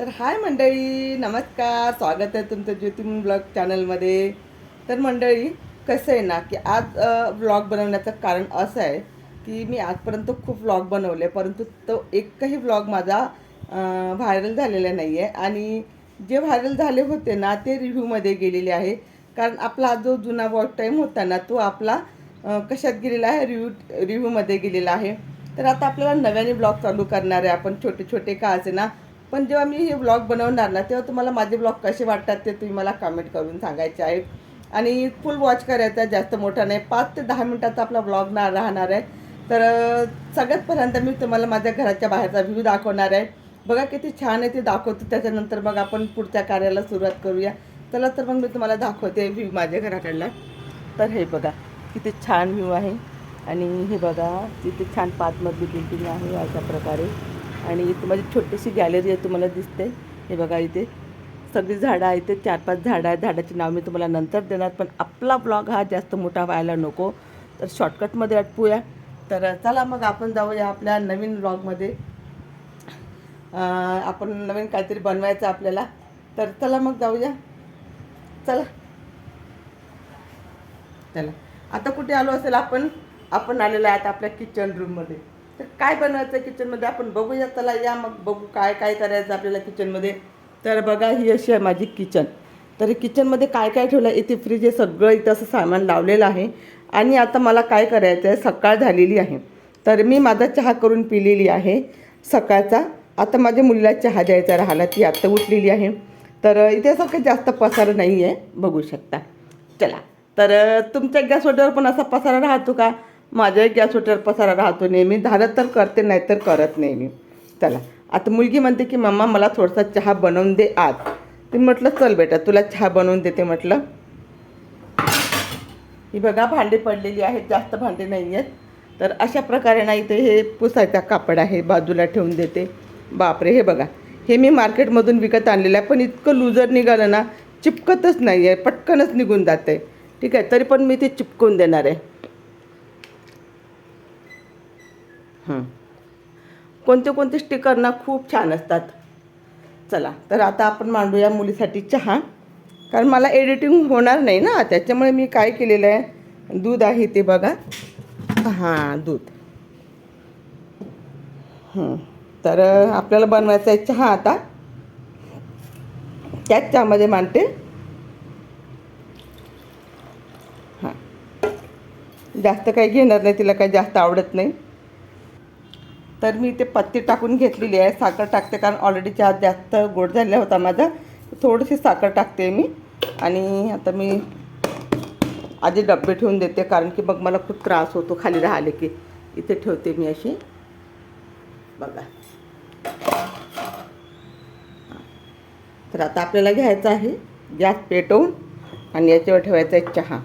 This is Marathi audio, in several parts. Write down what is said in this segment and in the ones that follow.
तर हाय मंडळी नमस्कार. स्वागत आहे तुमचं ज्योतिम ब्लॉग चॅनलमध्ये. तर मंडळी कसं आहे ना की आज ब्लॉग बनवण्याचं कारण असं आहे की मी आजपर्यंत खूप व्लॉग बनवले परंतु तो एकही व्लॉग माझा व्हायरल झालेला नाही आहे आणि जे व्हायरल झाले होते ना ते रिव्ह्यूमध्ये गेलेले आहे. कारण आपला जो जुना वॉच टाईम होता ना तो आपला कशात गेलेला आहे? रिव्ह्यू रिव्ह्यूमध्ये गेलेला आहे. तर आता आपल्याला नव्याने ब्लॉग चालू करणार आहे. आपण छोटे छोटे का असे ना पण जेव्हा मी हे ब्लॉग बनवणार ना तेव्हा तुम्हाला माझे ब्लॉग कसे वाटतात ते तुम्ही मला कमेंट करून सांगायचे आहे आणि फुल वॉच करायचा जास्त मोठा नाही पाच ते दहा मिनटाचा आपला ब्लॉग ना राहणार आहे. तर सगळ्यात पर्यंत मी तुम्हाला माझ्या घराच्या बाहेरचा व्ह्यू दाखवणार आहे. बघा किती छान आहे ते दाखवतो त्याच्यानंतर मग आपण पुढच्या कार्याला सुरुवात करूया. चला तर मग मी तुम्हाला दाखवते व्ह्यू माझ्या घराकडला. तर हे बघा किती छान व्ह्यू आहे. आणि हे बघा तिथे छान पाचमधली बिल्डिंग आहे अशा प्रकारे. आणि इथं माझी छोटीशी गॅलरी आहे तुम्हाला दिसते. हे बघा इथे. सगळी झाडं आहेत ते चार पाच झाडं आहेत. झाडाची नाव मी तुम्हाला नंतर देणार पण आपला ब्लॉग हा जास्त मोठा व्हायला नको. तर शॉर्टकटमध्ये आटपूया तर चला मग आपण जाऊया आपल्या नवीन ब्लॉगमध्ये आपण नवीन काहीतरी बनवायचं आपल्याला. तर चला मग जाऊया. चला. चला. आता कुठे आलो असेल आपण? आपण आलेलो आहे आता आपल्या किचन रूममध्ये काय बनवायचं आहे किचनमध्ये आपण बघूया. चला या मग बघू काय काय करायचं आपल्याला किचनमध्ये तर बघा ही अशी आहे माझी किचन तर किचनमध्ये काय काय ठेवलं आहे इथे फ्रीज हे सगळं इथं असं सामान लावलेलं आहे. आणि आता मला काय करायचं आहे? सकाळ झालेली आहे. तर मी माझा चहा करून पिलेली आहे सकाळचा. आता माझ्या मुलीला चहा द्यायचा राहिला. ती आत्ता उठलेली आहे. तर इथे असं काही जास्त पसार नाही आहे बघू शकता. चला. तर तुमच्या गॅसवट्यावर पण असा पसारा राहतो का? माझ्या गॅसवट्यावर पसारा राहतो नेहमी. झालं तर करते नाही तर करत नाही मी चला. आता मुलगी म्हणते की मम्मा मला थोडासा चहा बनवून दे आज. ते म्हटलं चल बेटा तुला चहा बनवून देते म्हटलं. ही बघा भांडी पडलेली आहेत जास्त भांडी नाही आहेत. तर अशा प्रकारे ना इथे हे पुसायचा कापड आहे बाजूला ठेवून देते. बापरे हे बघा. हे मी मार्केटमधून विकत आणलेलं आहे पण इतकं लुजर निघालं ना चिपकतच नाही आहे पटकनच निघून जाते ठीक आहे तरी पण मी ते चिपकून देणार आहे हं. कोणते कोणते स्टिकर ना खूप छान असतात. चला तर आता आपण मांडूया मुलीसाठी चहा. कारण मला एडिटिंग होणार नाही ना त्याच्यामुळे मी काय केलेलं आहे? दूध आहे ते बघा. हां दूध. तर आपल्याला बनवायचा आहे चहा आता. त्याच चहामध्ये मांडते. हां. जास्त काही घेणार नाही तिला काही जास्त आवडत नाही. तर मी ते पत्ती टाकून घेतलेली आहे. साखर टाकते कारण ऑलरेडी चहा जास्त गोड झालेला होता माझा. थोडीशी साखर टाकते मी. आणि आता मी आधी डब्बे ठेवून देते कारण की मग मला खूप त्रास होतो खाली राहिले की. इथे ठेवते मी अशी. बघा. तर आता आपल्याला घ्यायचं आहे गॅस पेटवून आणि याच्यावर ठेवायचा आहे चहा.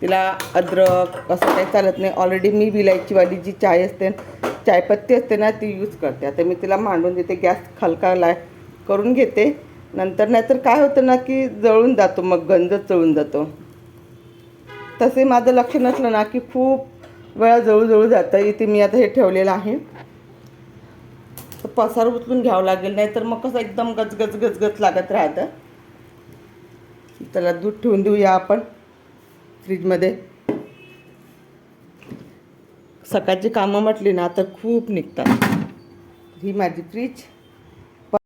तिला अद्रक असं काही चालत नाही. ऑलरेडी मी विलायचीवाली जी चाय असते चायपत्ती असते ना ती यूज करते. आता मी तिला मांडून देते गॅस खलकाला करून घेते. नंतर नाहीतर काय होतं ना की जळून जातो मग गंज जळून जातो. तसे माझं लक्ष नसलं ना की खूप वेळा जळू जळू जातं. इथे मी आता हे ठेवलेलं आहे. तर पसार उचलून घ्यावं लागेल नाही तर मग कसं एकदम गजगज गजगज लागत राहतं. त्याला दूध ठेवून देऊया आपण फ्रीजमध्ये सकाळची कामं म्हटली ना तर खूप निघतात. ही माझी फ्रीज.